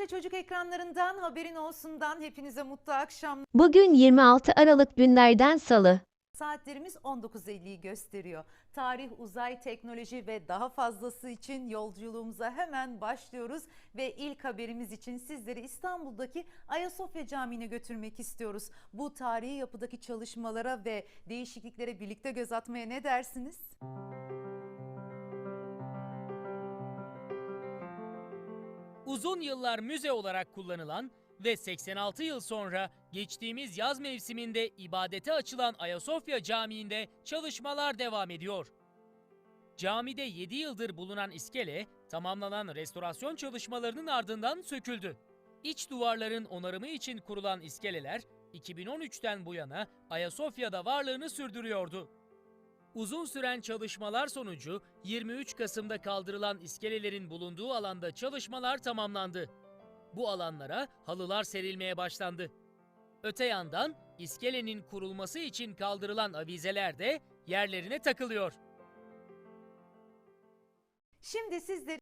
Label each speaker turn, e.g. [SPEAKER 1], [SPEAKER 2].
[SPEAKER 1] TRT Çocuk ekranlarından haberin olsundan hepinize mutlu akşamlar.
[SPEAKER 2] Bugün 26 Aralık günlerden salı.
[SPEAKER 1] Saatlerimiz 19.50'yi gösteriyor. Tarih, uzay, teknoloji ve daha fazlası için yolculuğumuza hemen başlıyoruz. Ve ilk haberimiz için sizleri İstanbul'daki Ayasofya Camii'ne götürmek istiyoruz. Bu tarihi yapıdaki çalışmalara ve değişikliklere birlikte göz atmaya ne dersiniz?
[SPEAKER 3] Uzun yıllar müze olarak kullanılan ve 86 yıl sonra geçtiğimiz yaz mevsiminde ibadete açılan Ayasofya Camii'nde çalışmalar devam ediyor. Camide 7 yıldır bulunan iskele tamamlanan restorasyon çalışmalarının ardından söküldü. İç duvarların onarımı için kurulan iskeleler 2013'ten bu yana Ayasofya'da varlığını sürdürüyordu. Uzun süren çalışmalar sonucu 23 Kasım'da kaldırılan iskelelerin bulunduğu alanda çalışmalar tamamlandı. Bu alanlara halılar serilmeye başlandı. Öte yandan iskelenin kurulması için kaldırılan avizeler de yerlerine takılıyor.
[SPEAKER 1] Şimdi sizleri